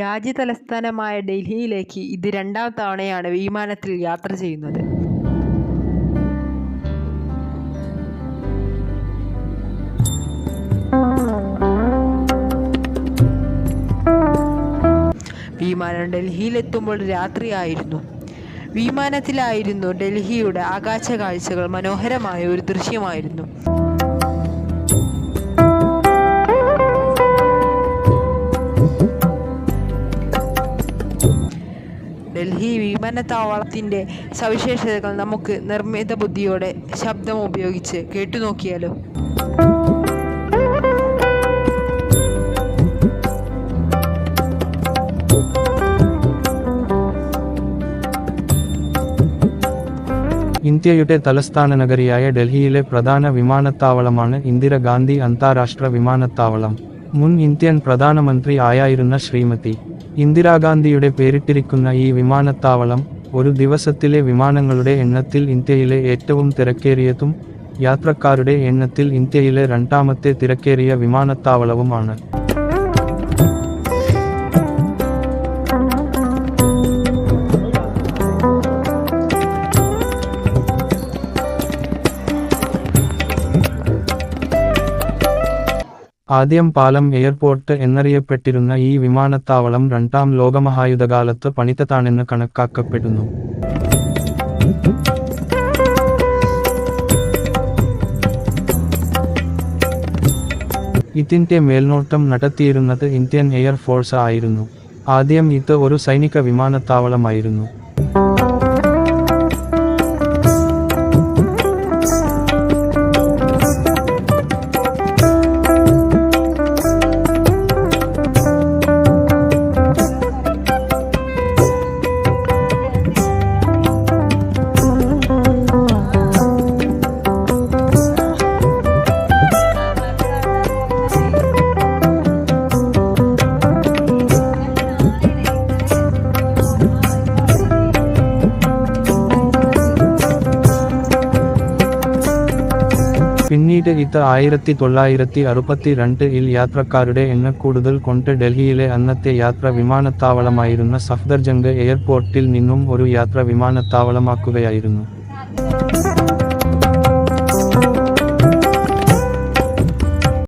രാജ്യതലസ്ഥാനമായ ഡൽഹിയിലേക്ക് ഇത് രണ്ടാം തവണയാണ് വിമാനത്തിൽ യാത്ര ചെയ്യുന്നത്. വിമാനം ഡൽഹിയിലെത്തുമ്പോൾ രാത്രിയായിരുന്നു. വിമാനത്തിലായിരുന്നു ഡൽഹിയുടെ ആകാശ കാഴ്ചകൾ മനോഹരമായ ഒരു ദൃശ്യമായിരുന്നു. ഡൽഹി വിമാനത്താവളത്തിന്റെ സവിശേഷതകൾ നമുക്ക് നിർമ്മിത ബുദ്ധിയോടെ ശബ്ദം ഉപയോഗിച്ച് കേട്ടുനോക്കിയാലോ ഇന്ത്യയുടെ തലസ്ഥാന നഗരിയായ ഡൽഹിയിലെ പ്രധാന വിമാനത്താവളമാണ് ഇന്ദിരാഗാന്ധി അന്താരാഷ്ട്ര വിമാനത്താവളം. മുൻ ഇന്ത്യൻ പ്രധാനമന്ത്രി ആയായിരുന്ന ശ്രീമതി ഇന്ദിരാഗാന്ധിയുടെ പേരിട്ടിരിക്കുന്ന ഈ വിമാനത്താവളം ഒരു ദിവസത്തിലെ വിമാനങ്ങളുടെ എണ്ണത്തിൽ ഇന്ത്യയിലെ ഏറ്റവും തിരക്കേറിയതും യാത്രക്കാരുടെ എണ്ണത്തിൽ ഇന്ത്യയിലെ രണ്ടാമത്തെ തിരക്കേറിയ വിമാനത്താവളവുമാണ്. ആദ്യം പാലം എയർപോർട്ട് എന്നറിയപ്പെട്ടിരുന്ന ഈ വിമാനത്താവളം രണ്ടാം ലോകമഹായുധകാലത്ത് പണിത്തതാണെന്ന് കണക്കാക്കപ്പെടുന്നു. ഇതിന്റെ മേൽനോട്ടം നടത്തിയിരുന്നത് ഇന്ത്യൻ എയർഫോഴ്സ് ആയിരുന്നു. ആദ്യം ഇത് ഒരു സൈനിക വിമാനത്താവളമായിരുന്നു. പിന്നീട് ഇത് ആയിരത്തി തൊള്ളായിരത്തി അറുപത്തി രണ്ടിൽ യാത്രക്കാരുടെ എണ്ണക്കൂടുതൽ കൊണ്ട് ഡൽഹിയിലെ അന്നത്തെ യാത്ര വിമാനത്താവളമായിരുന്ന സഫ്ദർജംഗ് എയർപോർട്ടിൽ നിന്നും ഒരു യാത്ര വിമാനത്താവളമാക്കുകയായിരുന്നു.